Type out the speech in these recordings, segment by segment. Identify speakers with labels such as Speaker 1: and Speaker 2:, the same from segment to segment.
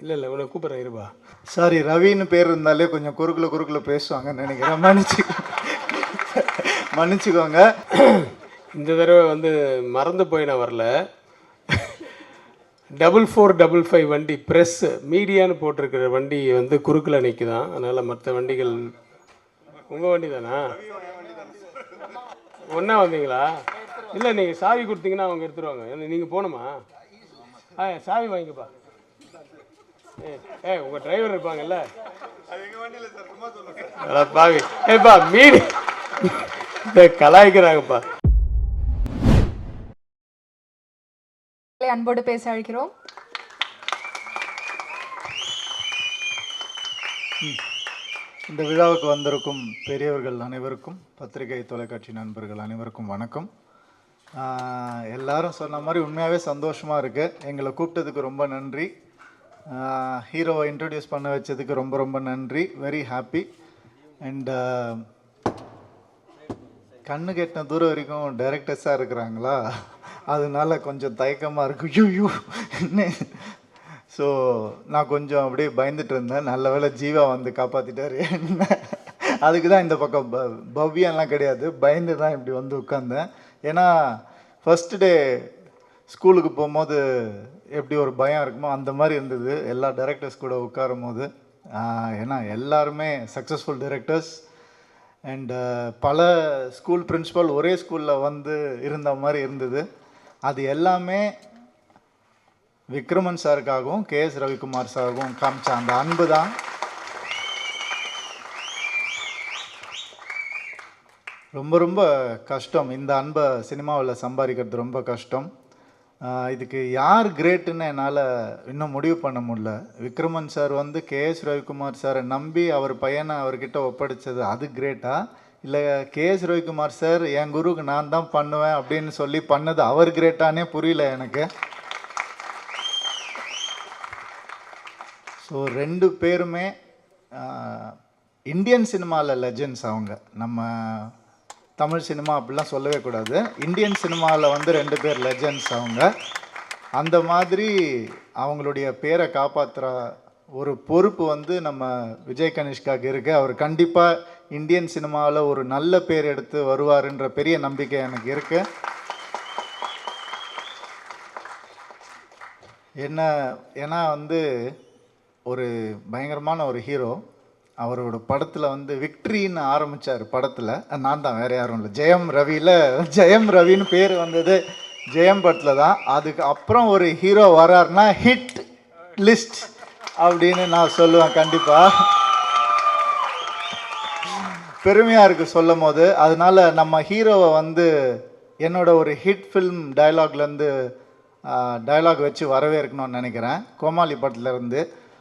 Speaker 1: இல்லை இல்லை உன்னை கூப்பிட்றேன் இருப்பா.
Speaker 2: சாரி ரவின்னு பேர் இருந்தாலே கொஞ்சம் குறுக்குல குறுக்குல பேசுவாங்கன்னு நினைக்கிறேன். மன்னிச்சு மன்னிச்சுக்கோங்க.
Speaker 1: இந்த தடவை வந்து மறந்து போய் நான் வரல. டபுள் ஃபோர் டபுள் ஃபைவ் வண்டி ப்ரெஸ் மீடியான்னு போட்டிருக்கிற வண்டி வந்து குறுக்கில் நிற்குதான் அதனால் மற்ற வண்டிகள் உங்கள் வண்டி தானா ஒன்றா வந்தீங்களா? இல்லை நீங்கள் சாவி கொடுத்தீங்கன்னா அவங்க எடுத்துருவாங்க. நீங்கள் போகணுமா? ஆ சாவி வாங்கிக்கப்பா. ஏ ஏ உங்கள் டிரைவர் இருப்பாங்கல்ல? அட பாவி. ஏப்பா இந்த கலாய்க்கிறாங்கப்பா.
Speaker 3: அன்போடு பேச அழைக்கிறோம்.
Speaker 2: இந்த விழாவுக்கு வந்திருக்கும் பெரியவர்கள் அனைவருக்கும் பத்திரிகை தொலைக்காட்சி நண்பர்கள் அனைவருக்கும் வணக்கம். எல்லாரும் சொன்ன மாதிரி உண்மையாகவே சந்தோஷமாக இருக்குது எங்களை கூப்பிட்டதுக்கு ரொம்ப நன்றி. ஹீரோவை இன்ட்ரடியூஸ் பண்ண வச்சதுக்கு ரொம்ப ரொம்ப நன்றி. வெரி ஹாப்பி அண்டு கண்ணு கெட்டின தூரம் வரைக்கும் டைரக்டர்ஸாக இருக்கிறாங்களா? அதனால கொஞ்சம் தயக்கமாக இருக்கும் யூ என்ன? ஸோ நான் கொஞ்சம் அப்படியே பயந்துட்டு இருந்தேன். நல்ல வேளை ஜீவா வந்து காப்பாற்றிட்டாரு என்ன? அதுக்கு தான் இந்த பக்கம் ப பவ்யம்லாம் கிடையாது. பயந்து தான் இப்படி வந்து உட்காந்தேன் ஏன்னா ஃபஸ்ட்டு டே ஸ்கூலுக்கு போகும்போது எப்படி ஒரு பயம் இருக்குமோ அந்த மாதிரி இருந்தது. எல்லா டைரக்டர்ஸ் கூட உட்காரும் போது ஏன்னா எல்லாருமே சக்ஸஸ்ஃபுல் டைரக்டர்ஸ் அண்டு பல ஸ்கூல் பிரின்சிபல் ஒரே ஸ்கூலில் வந்து இருந்த மாதிரி இருந்தது. அது எல்லாமே விக்ரமன் சாருக்காகவும் கே எஸ் ரவிக்குமார் சாருக்கும் காமிச்ச அந்த அன்பு தான். ரொம்ப ரொம்ப கஷ்டம். இந்த அன்பை சினிமாவில் சம்பாதிக்கிறது ரொம்ப கஷ்டம். இதுக்கு யார் கிரேட்டுன்னு என்னால் இன்னும் முடிவு பண்ண முடியல. விக்ரமன் சார் வந்து கே எஸ் ரவிக்குமார் சாரை நம்பி அவர் பையனை அவர்கிட்ட ஒப்படைச்சது அது கிரேட்டா? இல்லை கே எஸ் ரவிக்குமார் சார் என் குருவுக்கு நான் தான் பண்ணுவேன் அப்படின்னு சொல்லி பண்ணது அவர் கிரேட்டானே புரியல எனக்கு. ஸோ ரெண்டு பேருமே இந்தியன் சினிமாவில் லெஜெண்ட்ஸ் அவங்க. நம்ம தமிழ் சினிமா அப்படிலாம் சொல்லவே கூடாது. இந்தியன் சினிமாவில் வந்து ரெண்டு பேர் லெஜண்ட்ஸ் அவங்க. அந்த மாதிரி அவங்களுடைய பேரை காப்பாற்றுற ஒரு பொறுப்பு வந்து நம்ம விஜய் கனிஷ்காக்கு இருக்குது அவர் கண்டிப்பாக இந்தியன் சினிமாவில் ஒரு நல்ல பேர் எடுத்து வருவாருன்ற பெரிய நம்பிக்கை எனக்கு இருக்குது என்ன ஏன்னா வந்து ஒரு பயங்கரமான ஒரு ஹீரோ அவரோட படத்தில் வந்து விக்ட்ரின்னு ஆரம்பித்தார் படத்தில். நான் தான் வேறு யாரும் இல்லை. ஜெயம் ரவியில் ஜெயம் ரவின்னு பேர் வந்தது. ஜெயம் படத்தில் தான். அதுக்கு அப்புறம் ஒரு ஹீரோ வராருன்னா ஹிட் லிஸ்ட் அப்படின்னு நான் சொல்லுவேன் கண்டிப்பாக பெருமையாக இருக்குது சொல்லும் போது அதனால நம்ம ஹீரோவை வந்து என்னோட ஒரு ஹிட் ஃபில்ம் டயலாக்லேருந்து டயலாக் வச்சு வரவேற்கணும்னு நினைக்கிறேன். கோமாளி படத்துலேருந்து இருந்து.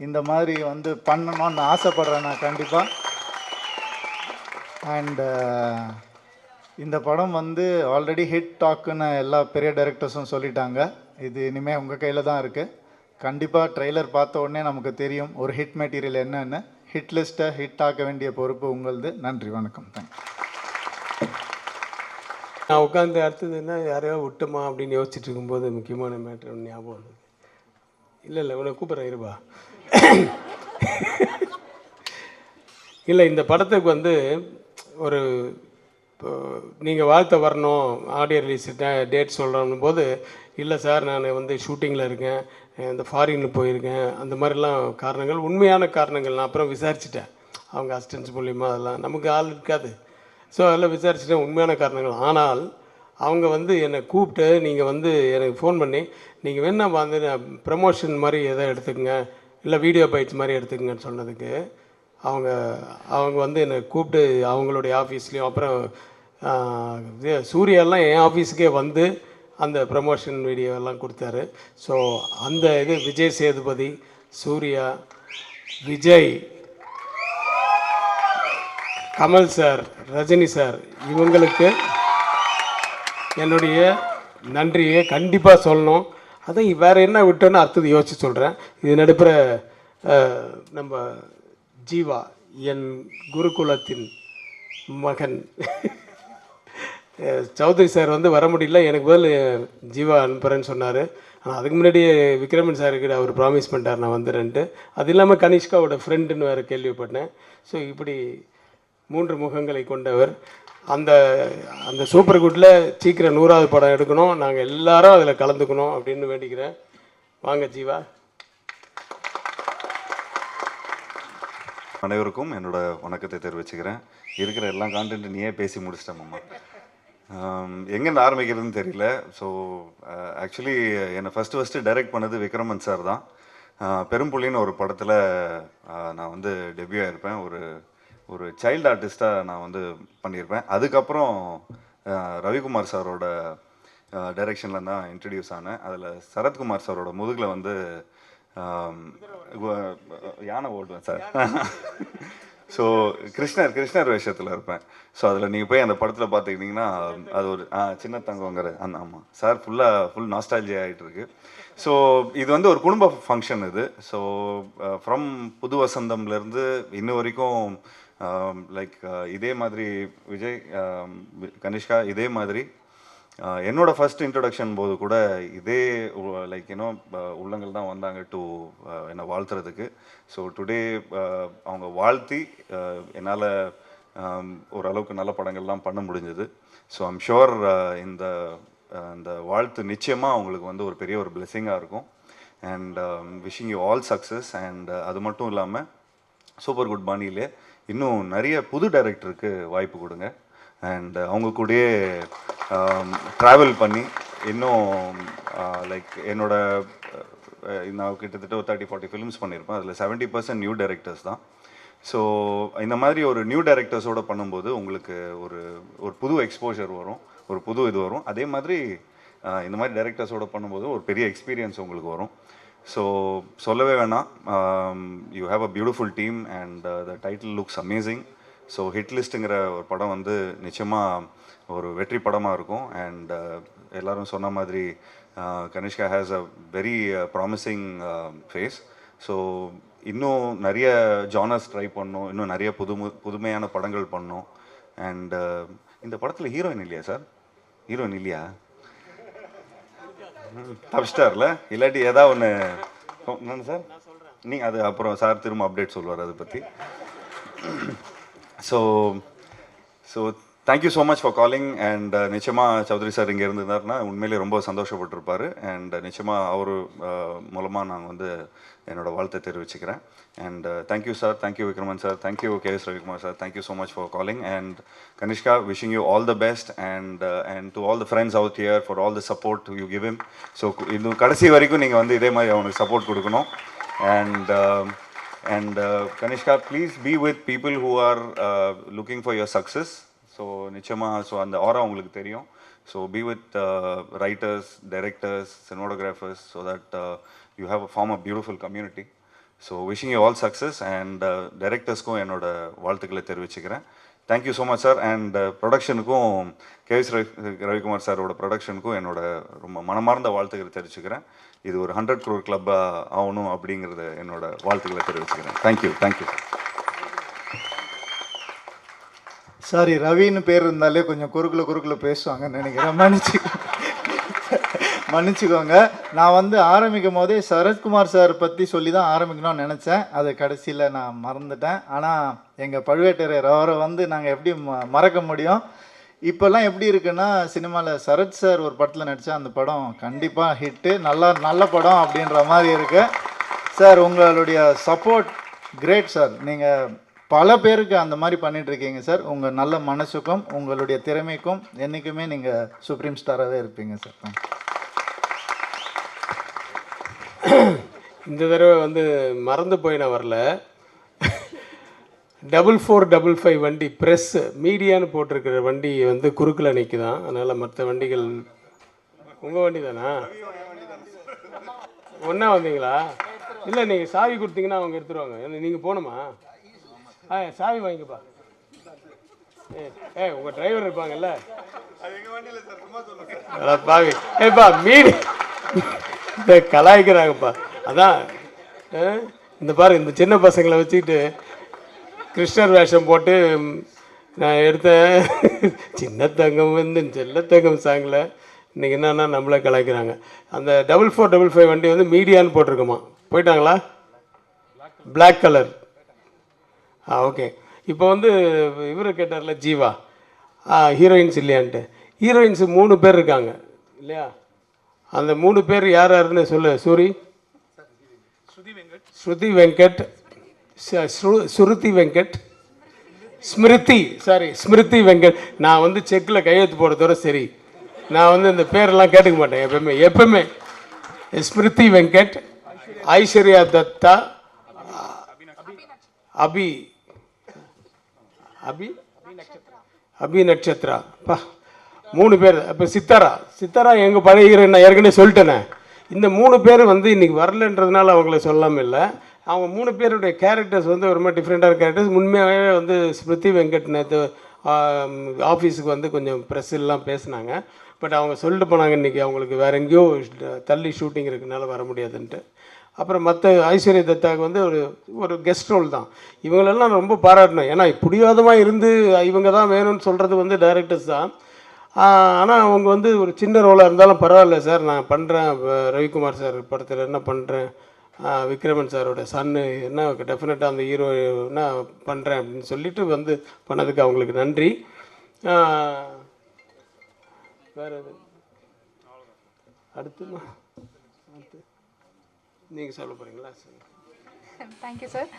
Speaker 2: இந்த மாதிரி வந்து பண்ணணும்னு ஆசைப்பட்றேன் நான் கண்டிப்பாக அண்டு uh, இந்த படம் வந்து ஆல்ரெடி ஹிட் டாக்குன்னு எல்லா பெரிய டைரக்டர்ஸும் சொல்லிட்டாங்க. இது இனிமேல் உங்கள் கையில் தான் இருக்குது கண்டிப்பாக ட்ரெய்லர் பார்த்த உடனே நமக்கு தெரியும் ஒரு ஹிட் மெட்டீரியல் என்னென்னு. ஹிட் லிஸ்ட்டை ஹிட் ஆக்க வேண்டிய பொறுப்பு உங்களது. நன்றி வணக்கம். தேங்க்ஸ்
Speaker 1: நான் உட்காந்து அடுத்தது என்ன? யாரையோ விட்டுமா அப்படின்னு யோசிச்சுட்டு இருக்கும்போது முக்கியமான மேட்ரு ஞாபகம் வந்தது இல்லை இல்லை உன்னை கூப்பிட்றேன் இருபா இல்லை இந்த படத்துக்கு வந்து ஒரு இப்போ நீங்கள் வாழ்த்த வரணும் ஆடியோ ரிலீஸ் டேட் சொல்கிறோம் போது இல்லை சார் நான் வந்து ஷூட்டிங்கில் இருக்கேன் இந்த ஃபாரினில் போயிருக்கேன் அந்த மாதிரிலாம் காரணங்கள் உண்மையான காரணங்கள் நான் அப்புறம் விசாரிச்சிட்டேன். அவங்க அசிஸ்டன்ஸ் மூலியமா அதெல்லாம் நமக்கு ஆள் இருக்காது. ஸோ அதெல்லாம் விசாரிச்சுட்டேன் உண்மையான காரணங்கள். ஆனால் அவங்க வந்து என்னை கூப்பிட்டு நீங்கள் வந்து எனக்கு ஃபோன் பண்ணி நீங்கள் வேணா வந்து ப்ரமோஷன் மாதிரி எதை எடுத்துக்கங்க இல்லை வீடியோ பைட்ஸ் மாதிரி எடுத்துக்கங்கன்னு சொன்னதுக்கு அவங்க அவங்க வந்து என்னை கூப்பிட்டு அவங்களுடைய ஆஃபீஸ்லேயும் அப்புறம் இது சூர்யாலாம் என் ஆஃபீஸுக்கே வந்து அந்த ப்ரமோஷன் வீடியோ எல்லாம் கொடுத்தாரு. ஸோ அந்த இது விஜய் சேதுபதி சூர்யா விஜய் கமல் சார் ரஜினி சார் இவங்களுக்கு என்னுடைய நன்றியை கண்டிப்பாக சொல்லணும். அதான் வேறு என்ன விட்டோன்னு அடுத்தது யோசிச்சு சொல்கிறேன் இது நடுப்புற நம்ம ஜீவா என் குருகுலத்தின் மகன். சௌத்ரி சார் வந்து வர முடியல. எனக்கு பதில் ஜீவா அனுப்புகிறேன்னு சொன்னார். ஆனால் அதுக்கு முன்னாடியே விக்ரமன் சாருக்கு அவர் ப்ராமிஸ் பண்ணிட்டார் நான் வந்துடுறேன்ட்டு. அது இல்லாமல் கனிஷ்காவோட ஃப்ரெண்டுன்னு வேறு கேள்விப்பட்டேன். ஸோ இப்படி மூன்று முகங்களை கொண்டவர். அந்த அந்த சூப்பர் குட்டில் சீக்கிரம் நூறாவது படம் எடுக்கணும். நாங்கள் எல்லாரும் அதில் கலந்துக்கணும் அப்படின்னு வேண்டிக்கிறேன். வாங்க ஜீவா.
Speaker 4: அனைவருக்கும் என்னோட வணக்கத்தை தெரிவிச்சுக்கிறேன். இருக்கிற எல்லா கான்டென்ட் நீயே பேசி முடிச்சிட்டேன் மாமா. எங்கேருந்து ஆரம்பிக்கிறதுன்னு தெரியல. ஸோ ஆக்சுவலி என்னை ஃபஸ்ட்டு ஃபஸ்ட்டு டைரக்ட் பண்ணது விக்ரமன் சார் தான். பெரும்புள்ளின்னு ஒரு படத்தில் நான் வந்து டெபியூ ஆயிருப்பேன். ஒரு ஒரு சைல்டு ஆர்டிஸ்ட்டாக நான் வந்து பண்ணியிருப்பேன். அதுக்கப்புறம் ரவிக்குமார் சாரோட டைரெக்ஷனில் தான் இன்ட்ரடியூஸ் ஆனேன். அதில் சரத்குமார் சாரோட முதுகில் வந்து யானை ஓட்டுவேன் சார். ஸோ கிருஷ்ணர் கிருஷ்ணர் வேஷத்தில் இருப்பேன். ஸோ அதில் நீங்கள் போய் அந்த படத்தில் பார்த்துக்கிட்டிங்கன்னா அது ஒரு சின்ன தங்கங்கிற அந்த ஆமாம் சார் ஃபுல்லாக ஃபுல் நாஸ்டாலஜி ஆகிட்டு இருக்கு ஸோ இது வந்து ஒரு குடும்ப ஃபங்க்ஷன் இது. ஸோ ஃப்ரம் புது வசந்தம்லேருந்து இன்ன வரைக்கும் Um, லைக் uh, இதே மாதிரி விஜய் um, கனிஷ்கா இதே மாதிரி uh, என்னோட ஃபர்ஸ்ட் இன்ட்ரொடக்ஷன் போது கூட இதே uh, லைக் யூனோ உள்ளங்கள் தான் வந்தாங்க டு என்னை வாழ்த்துறதுக்கு. ஸோ டுடே அவங்க வாழ்த்தி என்னால் um, ஓரளவுக்கு நல்ல படங்கள்லாம் பண்ண முடிஞ்சது. ஸோ ஐம் ஷுர் இந்த இந்த வாழ்த்து நிச்சயமாக அவங்களுக்கு வந்து ஒரு பெரிய ஒரு பிளெஸிங்காக இருக்கும். And wishing you all success and அது மட்டும் இல்லாமல் சூப்பர் குட் பாணியிலே இன்னும் நிறைய புது டைரக்டருக்கு வாய்ப்பு கொடுங்க. அண்ட் அவங்க கூடயே um, ட்ராவல் பண்ணி இன்னும் uh, லைக் என்னோட uh, நான் கிட்டத்தட்ட ஒரு தேர்ட்டி ஃபார்ட்டி ஃபிலிம்ஸ் பண்ணியிருப்பேன் அதில் செவன்ட்டி பர்சன்ட் நியூ டைரக்டர்ஸ் தான். ஸோ இந்த மாதிரி ஒரு நியூ டேரக்டர்ஸோடு பண்ணும்போது உங்களுக்கு ஒரு ஒரு புது எக்ஸ்போஷர் வரும். ஒரு புது இது வரும். அதே மாதிரி uh, இந்த மாதிரி டைரக்டர்ஸோடு பண்ணும்போது ஒரு பெரிய எக்ஸ்பீரியன்ஸ் உங்களுக்கு வரும். ஸோ சொல்லவே வேணாம். You have a beautiful team and the title looks amazing so hit லிஸ்ட்டுங்கிற ஒரு படம் வந்து நிச்சயமாக ஒரு வெற்றி படமாக இருக்கும். அண்ட் uh, எல்லாரும் சொன்ன மாதிரி uh, Kanishka has a very promising face so இன்னும் நிறைய ஜானர்ஸ் ட்ரை பண்ணோம். இன்னும் நிறைய புதுமு புதுமையான படங்கள் பண்ணோம். அண்ட் uh, இந்த படத்தில் ஹீரோயின் இல்லையா சார் ஹீரோயின் இல்லையா? தப்பிச்சிட்டார்ல இல்லாட்டி ஏதாவது ஒன்று என்ன சார்? நீங்கள் அது அப்புறம் சார் திரும்ப அப்டேட் சொல்லுவார் அதை பற்றி so so thank you so much for calling and நிச்சயமாக சௌத்ரி சார் இங்கே இருந்திருந்தாருன்னா உண்மையிலேயே ரொம்ப சந்தோஷப்பட்டிருப்பார். அண்ட் uh, நிச்சயமாக அவர் uh, மூலமாக நான் வந்து என்னோடய வாழ்த்தை தெரிவிச்சுக்கிறேன். And thank you sir thank you Vikraman sir thank you K S Ravikumar sir thank you so much for calling and Kanishka wishing you all the best and and to all the friends out here for all the support you give him so இது கடைசி வரைக்கும் நீங்கள் வந்து இதே மாதிரி அவனுக்கு support கொடுக்கணும். And and um, uh, Kanishka please be with people who are looking for your success so நிச்சயமாக ஸோ அந்த ஆரா உங்களுக்கு தெரியும். So be with writers directors cinematographers so that you have a form a beautiful community so wishing you all success and டைரக்டர்ஸ்க்கும் என்னோட வாழ்த்துக்களை தெரிவிச்சுக்கிறேன். Thank you so much sir and ப்ரொடக்ஷனுக்கும் KS Ravi Ravikumar சாரோட ப்ரொடக்ஷனுக்கும் என்னோட ரொம்ப மனமார்ந்த வாழ்த்துக்களை தெரிவிச்சுக்கிறேன். இது ஒரு ஹண்ட்ரட் க்ரோர் கிளப்பாக ஆகணும் அப்படிங்கிறத என்னோட வாழ்த்துக்களை தெரிவிச்சுக்கிறேன். தேங்க்யூ தேங்க்யூ
Speaker 2: சாரி ரவின்னு பேர் இருந்தாலே கொஞ்சம் குறுக்குல குறுக்குல பேசுவாங்கன்னு நினைக்கிறேன். மன்னிச்சு மன்னிச்சுக்கோங்க. நான் வந்து ஆரம்பிக்கும் போதே சரத்குமார் சார் பற்றி சொல்லி தான் ஆரம்பிக்கணும்னு நினச்சேன். அது கடைசியில் நான் மறந்துட்டேன். ஆனால் எங்கள் பழுவேட்டரையர் அவரை வந்து நாங்கள் எப்படி ம மறக்க முடியும்? இப்போல்லாம் எப்படி இருக்குன்னா சினிமாவில் சரத் சார் ஒரு படத்தில் நடித்தா அந்த படம் கண்டிப்பாக ஹிட்டு நல்லா நல்ல படம் அப்படின்ற மாதிரி இருக்குது சார் உங்களுடைய சப்போர்ட் கிரேட் சார் நீங்கள் பல பேருக்கு அந்த மாதிரி பண்ணிட்டு இருக்கீங்க சார். உங்கள் நல்ல மனசுக்கும் உங்களுடைய திறமைக்கும் என்றைக்குமே நீங்கள் சுப்ரீம் ஸ்டாராகவே இருப்பீங்க சார்.
Speaker 1: இந்த தடவை வந்து மறந்து போய் நான் வரல. டபுள் ஃபோர் டபுள் ஃபைவ் வண்டி ப்ரெஸ் மீடியான்னு போட்டிருக்கிற வண்டி வந்து குறுக்கில் நிற்குதான் அதனால் மற்ற வண்டிகள் உங்கள் வண்டி தானா ஒன்றா வந்தீங்களா? இல்லை நீங்கள் சாவி கொடுத்தீங்கன்னா அவங்க எடுத்துருவாங்க. நீங்கள் போகணுமா? ஆ சாவி வாங்கிக்கப்பா. ஏ ஏ உங்கள் டிரைவர் இருப்பாங்கல்ல. பாவி. ஏப்பா மீடி இந்த கலாய்க்கிறாங்கப்பா. அதான் ஆ, இந்த பாரு இந்த சின்ன பசங்களை வச்சுக்கிட்டு கிருஷ்ணர் வேஷம் போட்டு நான் எடுத்தேன் சின்ன தங்கம் வந்து செல்ல தங்கம் சாங்கில் இன்றைக்கி என்னன்னா நம்மளே கலாய்க்கிறாங்க. அந்த டபுள் ஃபோர் டபுள் ஃபைவ் வண்டி வந்து மீடியான்னு போட்டிருக்குமா? போயிட்டாங்களா? Black கலர் ஆ ஓகே. இப்போ வந்து இவர் கேட்டார்ல ஜீவா. ஆ ஹீரோயின்ஸ் இல்லையான்ட்டு. ஹீரோயின்ஸ் மூணு பேர் இருக்காங்க இல்லையா? அந்த மூணு பேர் யார் யாருன்னு சொல்லு சூரி. ஸ்ருதி வெங்கட் ஸ்ருதி ஸ்ரு- வெங்கட் ஸ்மிருதி சாரி ஸ்மிருதி வெங்கட். நான் வந்து செக்கில் கையெழுத்து போடுறதோட சரி. நான் வந்து இந்த பேரெல்லாம் கேட்டுக்க மாட்டேன் எப்பவுமே எப்பவுமே. ஸ்மிருதி வெங்கட் ஐஸ்வர்யா தத்தா அபி அபி? அபி நட்சத்திரா. பா மூணு பேர். அப்போ சித்தாரா. சித்தாரா எங்கள் பழைய நான் ஏற்கனவே சொல்லிட்டேனே. இந்த மூணு பேர் வந்து இன்னைக்கு வரலன்றதுனால அவங்கள சொல்லாமல் இல்லை. அவங்க மூணு பேருடைய கேரக்டர்ஸ் வந்து ரொம்ப டிஃப்ரெண்ட்டாக டிஃப்ரெண்ட்டான கேரக்டர்ஸ் உண்மையாகவே வந்து ஸ்மிருதி வெங்கட் நேற்று ஆஃபீஸுக்கு வந்து கொஞ்சம் ப்ரெஸ் பேசினாங்க பேசுனாங்க. பட் அவங்க சொல்லிட்டு போனாங்க இன்றைக்கி அவங்களுக்கு வேற எங்கேயோ தள்ளி ஷூட்டிங் இருக்கனால வர முடியாதுன்ட்டு. அப்புறம் மற்ற ஐஸ்வர்யா தத்தாவுக்கு வந்து ஒரு ஒரு கெஸ்ட் ரோல் தான். இவங்களெல்லாம் ரொம்ப பாராட்டணும். ஏன்னா பிடிவாதமாக இருந்து இவங்க தான் வேணும்னு சொல்கிறது வந்து டைரக்டர்ஸ் தான். ஆனால் அவங்க வந்து ஒரு சின்ன ரோலாக இருந்தாலும் பரவாயில்ல சார். நான் பண்ணுறேன் ரவிக்குமார் சார் படத்தில் என்ன பண்ணுறேன் விக்ரமன் சாரோட சன்னு என்ன டெஃபினட்டாக அந்த ஹீரோ என்ன பண்ணுறேன் அப்படின்னு சொல்லிட்டு வந்து பண்ணதுக்கு அவங்களுக்கு நன்றி. வேறு அடுத்து அடுத்து நீங்கள் சொல்ல போகிறீங்களா சரி.
Speaker 3: Thank you sir